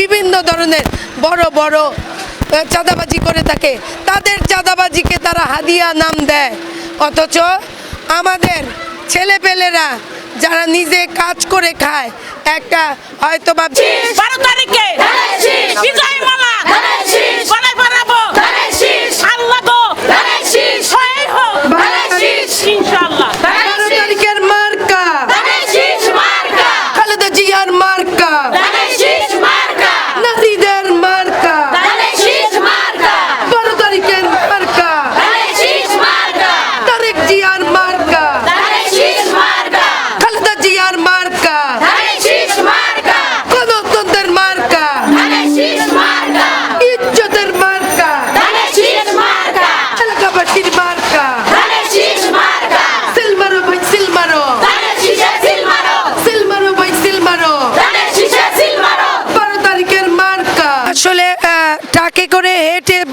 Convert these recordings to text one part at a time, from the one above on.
বিভিন্ন ধরনের বড় বড় চাঁদাবাজি করে থাকে। তাদের চাঁদাবাজিকে তারা হাদিয়া নাম দেয়। অথচ আমাদের ছেলেপেলেরা যারা নিজে কাজ করে খায় একটা হয়তো ভাবছি বারো তারিখে বিজয় মালা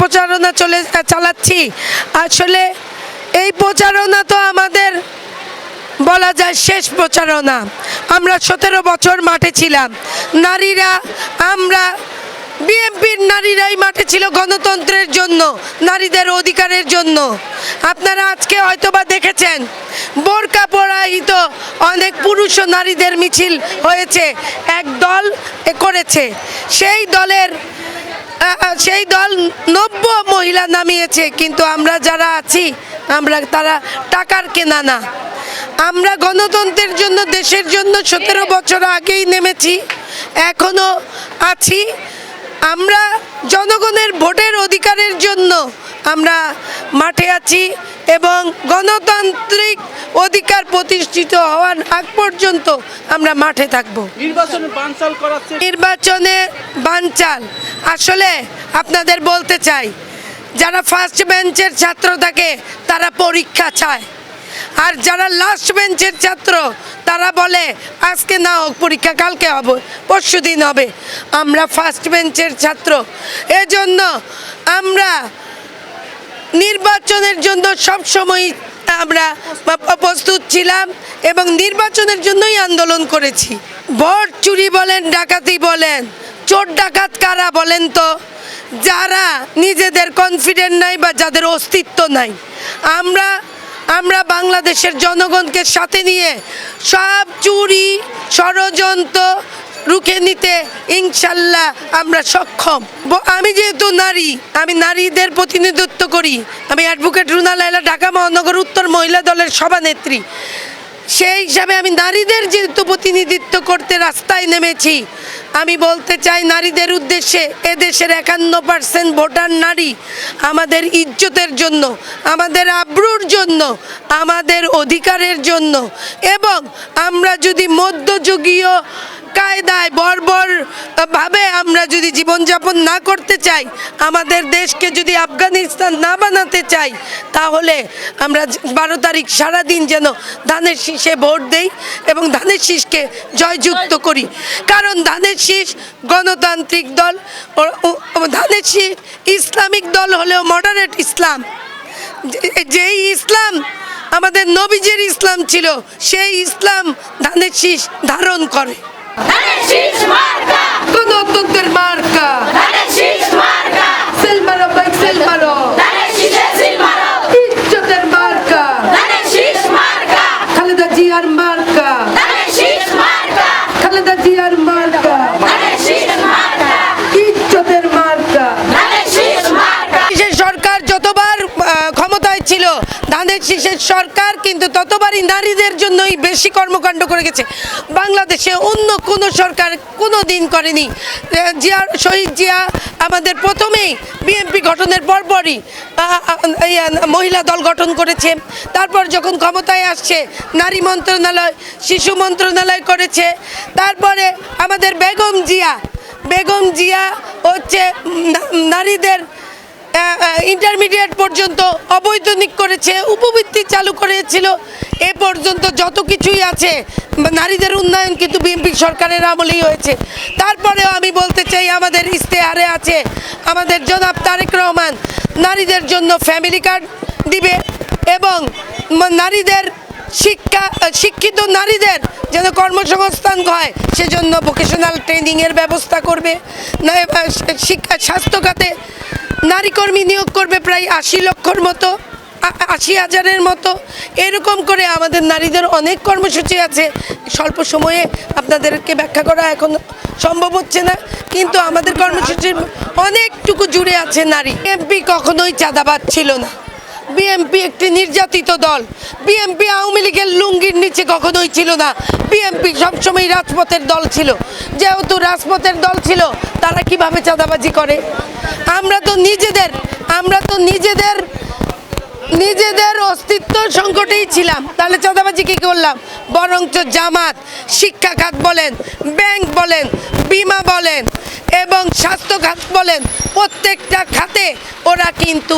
প্রচারণা চলে চালাচ্ছি। আসলে এই প্রচারণা তো আমাদের বলা যায় শেষ প্রচারণা। আমরা সতেরো বছর মাঠে ছিলাম। নারীরা, আমরা বিএনপির নারীরাই মাঠে ছিল গণতন্ত্রের জন্য, নারীদের অধিকারের জন্য। আপনারা আজকে হয়তোবা দেখেছেন, বোরকা পরাহিত অনেক পুরুষ ও নারীদের মিছিল হয়েছে। এক দল করেছে। সেই দলের সেই দল নব্য মহিলা নামিয়েছে, কিন্তু আমরা যারা আছি, আমরা তারা টাকার কেনা না। আমরা গণতন্ত্রের জন্য, দেশের জন্য সতেরো বছর আগেই নেমেছি, এখনও আছি। আমরা জনগণের ভোটের অধিকারের জন্য আমরা মাঠে আছি এবং গণতান্ত্রিক অধিকার প্রতিষ্ঠিত হওয়ার আগ পর্যন্ত আমরা মাঠে থাকব। নির্বাচনে বানচাল করাচ্ছে নির্বাচনে বানচাল। আসলে আপনাদের বলতে চাই যারা ফার্স্ট বেঞ্চের ছাত্র থাকে তারা পরীক্ষা চায়। আর যারা লাস্ট বেঞ্চের ছাত্র তারা বলে আজকে না হোক পরীক্ষা কালকে হবে পরশু দিন হবে। আমরা ফার্স্ট বেঞ্চের ছাত্র। এজন্য আমরা নির্বাচনের জন্য সব সময় আমরা প্রস্তুত ছিলাম এবং নির্বাচনের জন্যই আন্দোলন করেছি। ভোট চুরি বলেন, ডাকাতি বলেন, চোর ডাকাত কারা বলেন তো? যারা নিজেদের কনফিডেন্ট নাই বা যাদের অস্তিত্ব নাই। আমরা আমরা বাংলাদেশের জনগণকে সাথে নিয়ে সব চুরি, ষড়যন্ত্র রুখে নিতে ইনশাল্লাহ আমরা সক্ষম। আমি যেহেতু নারী, আমি নারীদের প্রতিনিধিত্ব করি। আমি অ্যাডভোকেট রুনা লাইলা ঢাকা মহানগর উত্তর মহিলা দলের সভানেত্রী। সেই হিসাবে আমি নারীদের যেহেতু প্রতিনিধিত্ব করতে রাস্তায় নেমেছি, আমি বলতে চাই নারীদের উদ্দেশ্যে এদেশের একান্ন পার্সেন্ট ভোটার নারী আমাদের ইজ্জতের জন্য, আমাদের আব্রুর জন্য, আমাদের অধিকারের জন্য। এবং আমরা যদি মধ্যযুগীয় কায়দায় বর্বর। ভাবে আমরা যদি জীবনযাপন না করতে চাই, আমাদের দেশকে যদি আফগানিস্তান না বানাতে চাই, তাহলে আমরা বারো তারিখ সারাদিন যেন ধানের শীষে ভোট দেই এবং ধানের শীষকে জয়যুক্ত করি। কারণ ধানের শীষ গণতান্ত্রিক দল ধানের শীষ ইসলামিক দল হলেও মডারেট ইসলাম। যেই ইসলাম আমাদের নবীজের ইসলাম ছিল, সেই ইসলাম ধানের শীষ ধারণ করে। Dale el Marca. Conduct Marca. Dale el Marca. Selmalo, Mike Selmalo. ছিল। ধানের শীষের সরকার কিন্তু ততবারই নারীদের জন্যই বেশি কর্মকাণ্ড করে গেছে। বাংলাদেশে অন্য কোনো সরকার কোনো দিন করেনি জিয়া, শহীদ জিয়া আমাদের প্রথমেই বিএনপি গঠনের পরপরই মহিলা দল গঠন করেছে। তারপর যখন ক্ষমতায় আসছে, নারী মন্ত্রণালয়, শিশু মন্ত্রণালয় করেছে। তারপরে আমাদের বেগম জিয়া বেগম জিয়া হচ্ছে নারীদের ইন্টারমিডিয়েট পর্যন্ত অবৈতনিক করেছে, উপবৃত্তি চালু করেছিল। এ পর্যন্ত যত কিছুই আছে, নারীদের উন্নয়ন কিন্তু বিএনপি সরকারের আমলেই হয়েছে। তারপরেও আমি বলতে চাই, আমাদের ইস্তেহারে আছে, আমাদের জনাব তারেক রহমান নারীদের জন্য ফ্যামিলি কার্ড দিবে এবং নারীদের শিক্ষা শিক্ষিত নারীদের যেন কর্মসংস্থান হয়, সেজন্য ভোকেশনাল ট্রেনিংয়ের ব্যবস্থা করবে। শিক্ষা স্বাস্থ্য খাতে নারী কর্মী নিয়োগ করবে প্রায় আশি লক্ষর মতো আশি হাজারের মতো। এরকম করে আমাদের নারীদের অনেক কর্মসূচি আছে। স্বল্প সময়ে আপনাদেরকে ব্যাখ্যা করা এখন সম্ভব হচ্ছে না, কিন্তু আমাদের কর্মসূচির অনেকটুকু জুড়ে আছে নারী। এমপি কখনোই চাঁদাবাদ ছিল না। বিএমপি একটি নির্যাতিত দল। বিএমপি আওয়ামী লীগের লুঙ্গির নিচে কখনোই ছিল না। বিএমপি সবসময় রাজপথের দল ছিল। যেহেতু রাজপথের দল ছিল, তারা কীভাবে চাঁদাবাজি করে? আমরা তো নিজেদের, আমরা তো নিজেদের নিজেদের অস্তিত্ব সংকটেই ছিলাম। তাহলে চাঁদাবাজি কী করলাম? বরঞ্চ জামাত শিক্ষা খাত বলেন, ব্যাংক বলেন, বিমা বলেন, এবং স্বাস্থ্য খাত বলেন, প্রত্যেকটা খাতে ওরা কিন্তু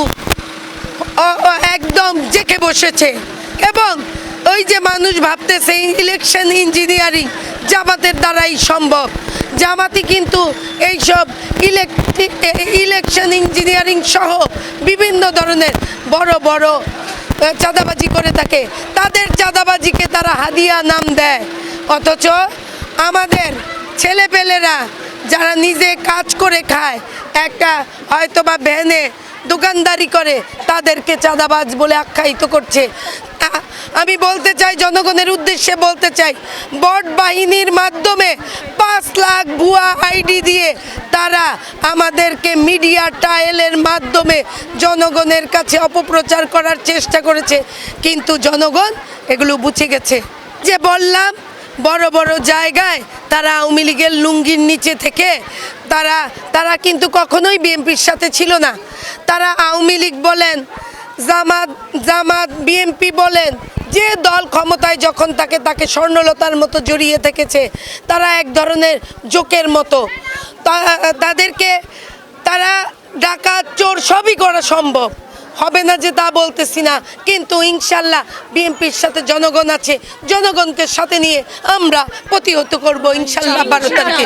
একদম জেকে বসেছে। এবং ওই যে মানুষ ভাবতেছে ইলেকশন ইঞ্জিনিয়ারিং জামাতের দ্বারাই সম্ভব। জামাতি কিন্তু এইসব ইলেকট্রিক ইলেকশন ইঞ্জিনিয়ারিং সহ বিভিন্ন ধরনের বড় বড় চাঁদাবাজি করে থাকে। তাদের চাঁদাবাজিকে তারা হাদিয়া নাম দেয়। অথচ আমাদের ছেলেপেলেরা যারা নিজে কাজ করে খায়, একটা হয়তো বা ভ্যানে দোকানদারি করে, তাদেরকে চাঁদাবাজ বলে আখ্যায়িত করছে। আমি বলতে চাই, জনগণের উদ্দেশ্যে বলতে চাই, বট বাহিনীর মাধ্যমে পাঁচ লাখ ভুয়া আইডি দিয়ে তারা আমাদেরকে মিডিয়া ট্রায়ালের মাধ্যমে জনগণের কাছে অপপ্রচার করার চেষ্টা করেছে। কিন্তু জনগণ এগুলো বুঝে গেছে। যে বললাম বড় বড় জায়গায় তারা আওয়ামী লীগের লুঙ্গির নিচে থেকে তারা তারা কিন্তু কখনোই বিএনপির সাথে ছিল না। তারা আওয়ামী লীগ বলেন, জামাত জামাত, বিএনপি বলেন, যে দল ক্ষমতায় যখন তাকে তাকে স্বর্ণলতার মতো জড়িয়ে থেকেছে, তারা এক ধরনের জোকের মতো। তাদেরকে, তারা ডাকাত, চোর সবই করা সম্ভব। হবে না যে তা বলতেছি না। কিন্তু ইনশাল্লাহ বিএনপির সাথে জনগণ আছে। জনগণকে সাথে নিয়ে আমরা প্রতিহত করব ইনশাল্লাহ বারো তারিখে।